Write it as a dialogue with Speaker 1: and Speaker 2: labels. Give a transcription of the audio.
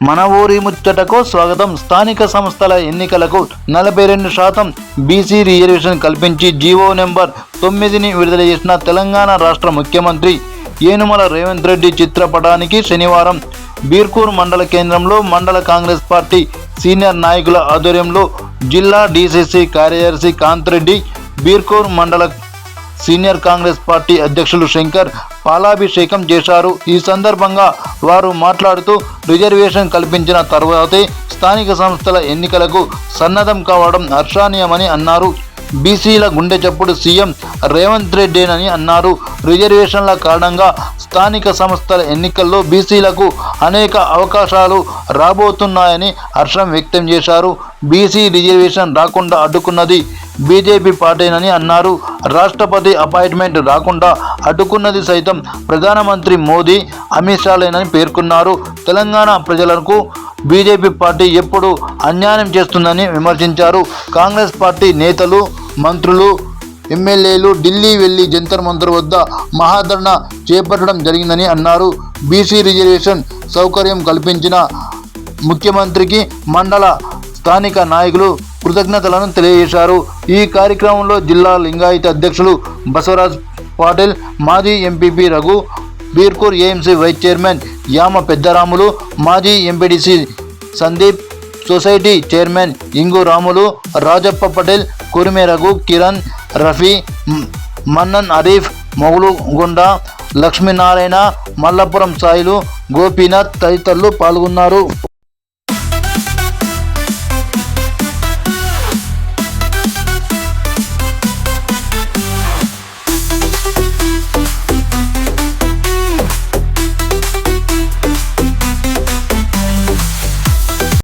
Speaker 1: మన ఊరి ముచ్చటకు స్వాగతం. స్థానిక సంస్థల ఎన్నికలకు నలభై రెండు శాతం బీసీ రిజర్వేషన్ కల్పించి జీవో నెంబర్ తొమ్మిదిని విడుదల చేసిన తెలంగాణ రాష్ట్ర ముఖ్యమంత్రి ఏనుమల రేవంత్ రెడ్డి చిత్రపటానికి శనివారం బీర్కూర్ మండల కేంద్రంలో మండల కాంగ్రెస్ పార్టీ సీనియర్ నాయకుల ఆధ్వర్యంలో జిల్లా డీసీసీ కార్యదర్శి కాంతిరెడ్డి బీర్కూర్ మండల సీనియర్ కాంగ్రెస్ పార్టీ అధ్యక్షులు శంకర్ పాలాభిషేకం చేశారు. ఈ సందర్భంగా వారు మాట్లాడుతూ రిజర్వేషన్ కల్పించిన తర్వాతే స్థానిక సంస్థల ఎన్నికలకు సన్నద్ధం కావడం హర్షణీయమని అన్నారు. బీసీల గుండె చప్పుడు సీఎం రేవంత్ రెడ్డేనని అన్నారు. రిజర్వేషన్ల కారణంగా స్థానిక సంస్థల ఎన్నికల్లో బీసీలకు అనేక అవకాశాలు రాబోతున్నాయని హర్షం వ్యక్తం చేశారు. బీసీ రిజర్వేషన్ రాకుండా అడ్డుకున్నది బీజేపీ పార్టీనని అన్నారు. రాష్ట్రపతి అపాయింట్మెంట్ రాకుండా అడ్డుకున్నది సైతం ప్రధానమంత్రి మోదీ అమిత్ షాలేనని పేర్కొన్నారు. తెలంగాణ ప్రజలకు బీజేపీ పార్టీ ఎప్పుడు అన్యాయం చేస్తుందని విమర్శించారు. కాంగ్రెస్ పార్టీ నేతలు మంత్రులు ఎమ్మెల్యేలు ఢిల్లీ వెళ్ళి జంతర్ మంతర్ వద్ద మహాధరణ చేపట్టడం జరిగిందని అన్నారు. బీసీ రిజర్వేషన్ సౌకర్యం కల్పించిన ముఖ్యమంత్రికి మండల స్థానిక నాయకులు కృతజ్ఞతలను తెలియజేశారు. ఈ కార్యక్రమంలో జిల్లా లింగాయత అధ్యక్షులు బసవరాజ్ పాటిల్ మాజీ MPP Raghu Birkur AMC vice chairman Yama Peddaramulu మాజీ ఎంపీడీసీ సందీప్ సొసైటీ చైర్మన్ ఇంగు రాములు రాజప్ప పటేల్ కురిమే రఘు కిరణ్ రఫీ మన్నన్ అరీఫ్ మొగులుగొండ లక్ష్మీనారాయణ మల్లపురం సాయిలు గోపీనాథ్ తదితరులు పాల్గొన్నారు. Thank you.